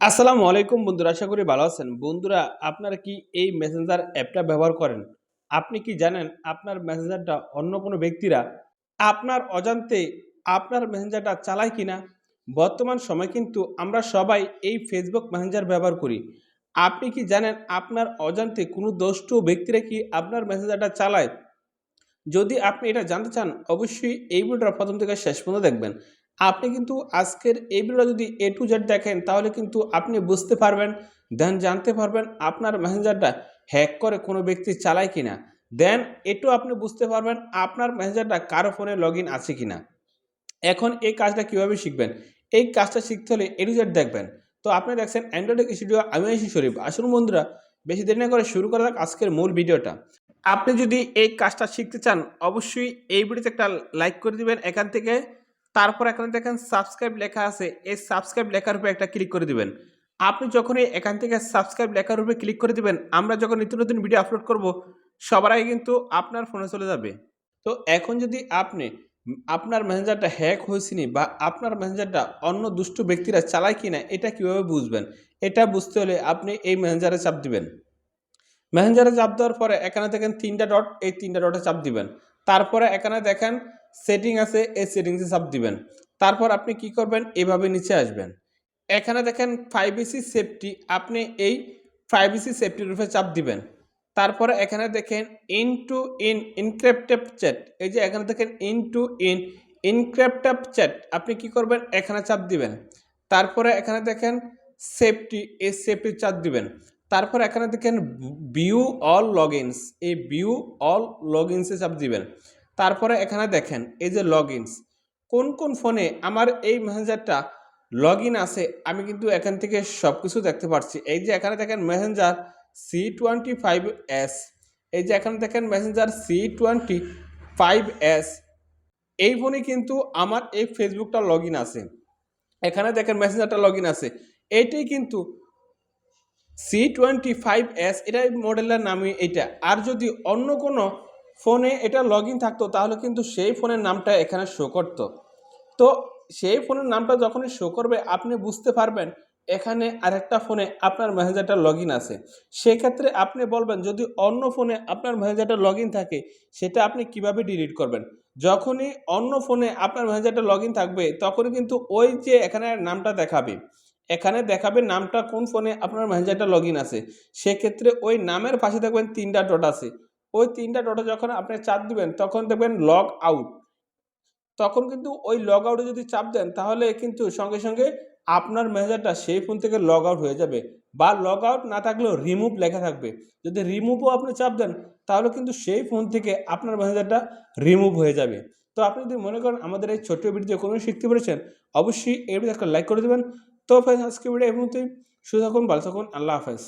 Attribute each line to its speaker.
Speaker 1: আসসালামু আলাইকুম বন্ধুরা, আশা করি ভালো আছেন। বন্ধুরা, আপনারা কি এই মেসেঞ্জার অ্যাপটা ব্যবহার করেন? আপনি কি জানেন আপনার মেসেঞ্জারটা অন্য কোনো ব্যক্তিরা আপনার অজান্তে আপনার মেসেঞ্জারটা চালায় কিনা? বর্তমান সময় কিন্তু আমরা সবাই এই ফেসবুক মেসেঞ্জার ব্যবহার করি। আপনি কি জানেন আপনার অজান্তে কোনো দোষ্ট ব্যক্তিরা কি আপনার মেসেঞ্জারটা চালায়? যদি আপনি এটা জানতে চান, অবশ্যই এই ভিডিওটা প্রথম থেকে শেষ পর্যন্ত দেখবেন। আপনি কিন্তু আজকের এই ভিডিওটা যদি এ টু জেড দেখেন, তাহলে কিন্তু আপনি বুঝতে পারবেন দেন জানতে পারবেন আপনার মেসেঞ্জারটা হ্যাক করে কোনো ব্যক্তি চালায় কিনা। দেন এটাও আপনি বুঝতে পারবেন আপনার মেসেঞ্জারটা কারও ফোনে লগ আছে কিনা। এখন এই কাজটা কীভাবে শিখবেন? এই কাজটা শিখতে হলে এ টু জেড দেখবেন। তো আপনি দেখছেন অ্যান্ড্রয়েড স্টুডিও আমি আইসি শরীফ। আসুন বন্ধুরা, বেশি দেরি না করে শুরু করা যাক আজকের মূল ভিডিওটা আপনি যদি এই কাজটা শিখতে চান, অবশ্যই এই ভিডিওতে একটা লাইক করে দিবেন। এখান থেকে তারপর এখানে দেখেন সাবস্ক্রাইব লেখা আছে, এই সাবস্ক্রাইব লেখার উপরে একটা ক্লিক করে দিবেন। আপনি যখনই এখান থেকে সাবস্ক্রাইব লেখার উপরে ক্লিক করে দিবেন, আমরা যখন নিত্য নতুন ভিডিও আপলোড করব, সবার আগে কিন্তু আপনার ফোনে চলে যাবে। তো এখন যদি আপনি আপনার মেসেঞ্জারটা হ্যাক হয়েছিনি বা আপনার মেসেঞ্জারটা অন্য দুষ্ট ব্যক্তিরা চালায় কি না এটা কীভাবে বুঝবেন? এটা বুঝতে হলে আপনি এই মেসেঞ্জারে চাপ দিবেন। মেসেঞ্জারে চাপ দেওয়ার পরে এখানে দেখেন তিনটা ডট এই তিনটা ডটে চাপ দিবেন। তারপরে এখানে দেখেন সেটিং আছে, এই সেটিংসে চাপ দিবেন। তারপর আপনি কি করবেন? এভাবে নিচে আসবেন। এখানে দেখেন ফাইভ ইসি সেফটি আপনি এই ফাইভ ইসি সেফটির উপরে চাপ দিবেন। তারপরে এখানে দেখেন end to end encrypted chat এই যে এখানে দেখেন end to end encrypted chat আপনি কি করবেন? এখানে চাপ দিবেন। তারপরে এখানে দেখেন সেফটি এই সেফটি চাপ দিবেন। তারপর এখানে দেখেন ভিউ অল লগ লগইনস এই ভিউ অল লগ লগইনসে চাপ দিবেন। তারপরে এখানে দেখেন এই যে লগ লগইনস কোন কোন ফোনে আমার এই মেসেঞ্জারটা লগ ইন আছে, আমি কিন্তু এখান থেকে সব কিছু দেখতে পাচ্ছি এই যে এখানে দেখেন messenger C twenty five S এই যে এখানে দেখেন messenger C twenty five S এই ফোনে কিন্তু আমার এই ফেসবুকটা লগ ইন আছে। এখানে দেখেন মেসেঞ্জারটা লগ ইন আছে। এইটাই কিন্তু সি টোয়েন্টি ফাইভ এস এটা মডেলের নামই এটা আর যদি অন্য কোনো ফোনে এটা লগ ইন থাকতো, তাহলে কিন্তু সেই ফোনের নামটা এখানে শো করতো। তো সেই ফোনের নামটা যখনই শো করবে, আপনি বুঝতে পারবেন এখানে আরেকটা ফোনে আপনার মেসেঞ্জারটা লগ ইন আছে। সেক্ষেত্রে আপনি বলবেন, যদি অন্য ফোনে আপনার মেসেঞ্জারটা লগ ইন থাকে, সেটা আপনি কীভাবে ডিলিট করবেন? যখনই অন্য ফোনে আপনার মেসেঞ্জারটা লগ ইন থাকবে, তখনই কিন্তু ওই যে এখানে নামটা দেখাবে। এখানে দেখাবে নামটা কোন ফোনে আপনার ম্যানেজারটা লগ ইন আছে। সেক্ষেত্রে ওই নামের পাশে দেখবেন তিনটা ডট আছে। ওই তিনটা ডটে যখন আপনি চাপ দিবেন, তখন দেখবেন লগ আউট তখন কিন্তু ওই লগ আউটে যদি চাপ দেন, তাহলে কিন্তু সঙ্গে সঙ্গে আপনার ম্যানেজারটা সেই ফোন থেকে লগ আউট হয়ে যাবে। বা লগ আউট না থাকলেও রিমুভ লেখা থাকবে। যদি রিমুভও আপনি চাপ দেন, তাহলে কিন্তু সেই ফোন থেকে আপনার মেসেঞ্জারটা রিমুভ হয়ে যাবে। তো আপনি যদি মনে করেন আমাদের এই ছোট্ট ভিডিও কোনো শিখতে পেরেছেন, অবশ্যই এই একটা লাইক করে দেবেন। তো ফ্রেন্ডস আজকে ভিডিও এই মুহূর্তেই সুস্থ থাকুন ভালো থাকুন আল্লাহ হাফেজ